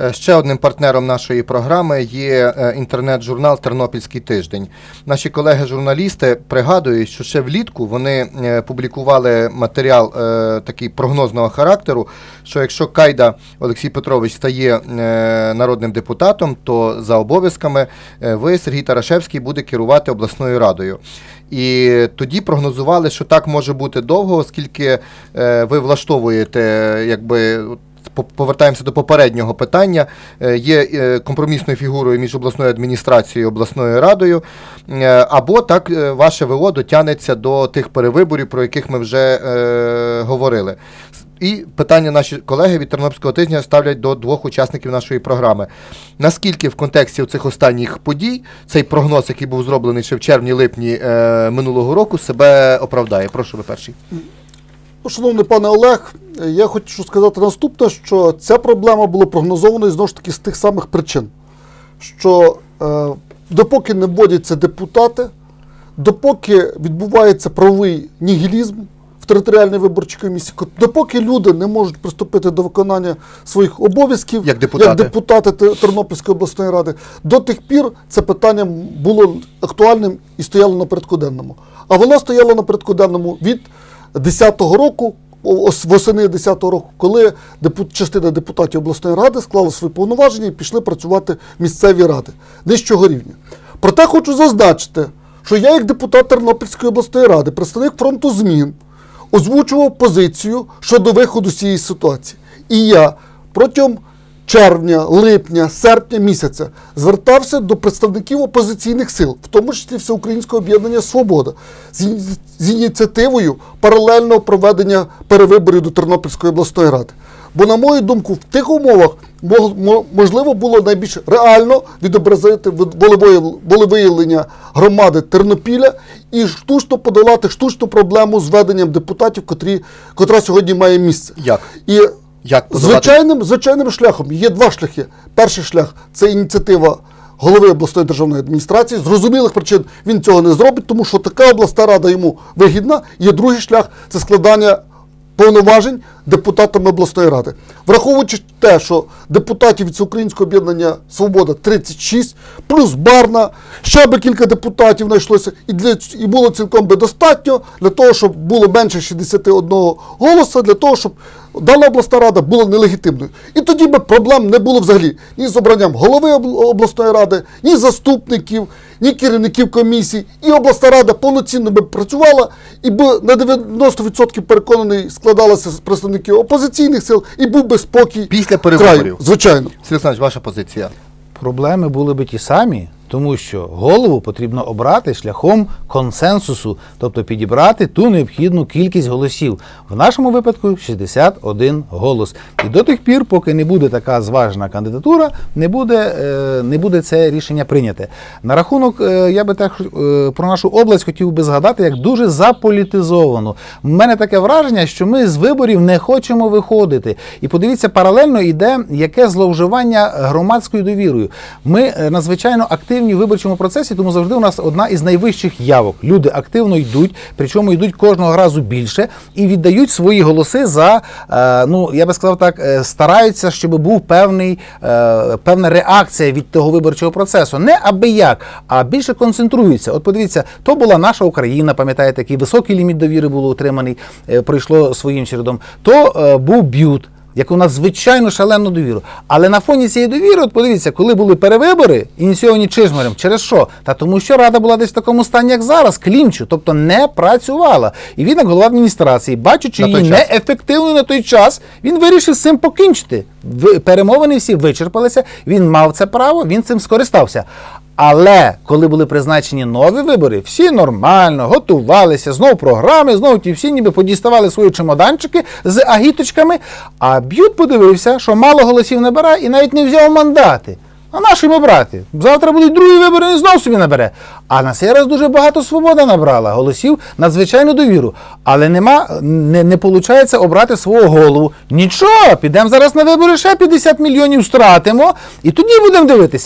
Е, Ще одним партнером нашої програми є е, інтернет-журнал Тернопільський тиждень. Наші колеги-журналісти пригадують, що ще влітку вони е, публікували матеріал такий прогнозного характеру, що якщо Кайда Олексій Петрович стає народним депутатом, то за обов'язками ви, Сергій Тарашевський, буде керувати обласною радою. І тоді прогнозували, що так може бути довго, оскільки ви влаштовуєте, якби. Повертаємося до попереднього питання. Е, Є е, компромісною фігурою між обласною адміністрацією і обласною радою, Е, або так ваше ВО дотягнеться до тих перевиборів, про яких ми вже говорили. І питання наші колеги від Тернопільського тижня ставлять до двох учасників нашої програми. Наскільки в контексті цих останніх подій цей прогноз, який був зроблений ще в червні-липні е, минулого року, себе оправдає? Прошу ви перший. Ну, Шановний пане Олег, я хочу сказати наступне, що ця проблема була прогнозована і знову ж таки з тих самих причин, що е, допоки не вводяться депутати, допоки відбувається правовий нігілізм в територіальній виборчій комісії, допоки люди не можуть приступити до виконання своїх обов'язків Як депутати. депутати Тернопільської обласної ради, до тих пір це питання було актуальним і стояло на порядку денному. А воно стояло на порядку денному від 10-го року, восени 10-го року, коли частина депутатів обласної ради склала свої повноваження і пішли працювати місцеві ради нижчого рівня. Проте хочу зазначити, що я, як депутат Тернопільської обласної ради, представник фронту змін, озвучував позицію щодо виходу з цієї ситуації. І я протягом червня, липня, серпня місяця звертався до представників опозиційних сил, в тому числі Всеукраїнського об'єднання Свобода, з, іні- з ініціативою паралельного проведення перевиборів до Тернопільської обласної ради. Бо, на мою думку, в тих умовах мо- мо- можливо було найбільш реально відобразити волевиявлення громади Тернопіля і штучно подолати штучну проблему з веденням депутатів, котрі, котра сьогодні має місце. Як? І Як звичайним, звичайним шляхом є два шляхи. Перший шлях це ініціатива голови обласної державної адміністрації. Зрозумілих причин він цього не зробить, тому що така обласна рада йому вигідна. Є другий шлях це складання повноважень депутатами обласної ради. Враховуючи те, що депутатів від Всеукраїнського об'єднання Свобода 36, плюс Барна, ще би кілька депутатів знайшлося, і, для, і було цілком би достатньо для того, щоб було менше 61 голоса, для того, щоб дана обласна рада була нелегітимною. І тоді би проблем не було взагалі ні з обранням голови обласної ради, ні заступників, ні керівників комісій. І обласна рада повноцінно би працювала, і би на 90% переконаний складалася з представників опозиційних сил, і був би спокій Після краю. Звичайно. Сергій Олександрович, ваша позиція. Проблеми були би ті самі, тому що голову потрібно обрати шляхом консенсусу, тобто підібрати ту необхідну кількість голосів. В нашому випадку 61 голос. І до тих пір, поки не буде така зважена кандидатура, не буде, е, не буде це рішення прийняте. На рахунок, е, я би так е, про нашу область хотів би згадати, як дуже заполітизовано. У мене таке враження, що ми з виборів не хочемо виходити. І подивіться, паралельно йде яке зловживання громадською довірою. Ми надзвичайно активні в виборчому процесі, тому завжди у нас одна із найвищих явок. Люди активно йдуть, причому йдуть кожного разу більше і віддають свої голоси за е, ну я би сказав так, е, стараються, щоб був певний е, певна реакція від того виборчого процесу. Не аби як, а більше концентруються. От подивіться, то була наша Україна, пам'ятаєте, який високий ліміт довіри був отриманий, пройшло своїм чередом. То був б'ют яку надзвичайно шалену довіру. Але на фоні цієї довіри, от подивіться, коли були перевибори, ініційовані Чижмарем, через що? Та тому, що рада була десь в такому стані, як зараз, клінчу, тобто не працювала. І він, як голова адміністрації, бачучи її час. неефективною на той час, він вирішив з цим покінчити. Перемовини всі вичерпалися. Він мав це право, він цим скористався. Але коли були призначені нові вибори, всі нормально готувалися, знову програми, знову ті всі ніби подіставали свої чемоданчики з агіточками. А б'ют подивився, що мало голосів набирає і навіть не взяв мандати. А нащо йому брати? Завтра будуть другі вибори, він знов собі набере. А на цей раз дуже багато свобода набрала голосів, надзвичайну довіру. Але нема, не, не виходить обрати свого голову. Нічого, підемо зараз на вибори, ще 50 мільйонів стратимо, і тоді будемо дивитися.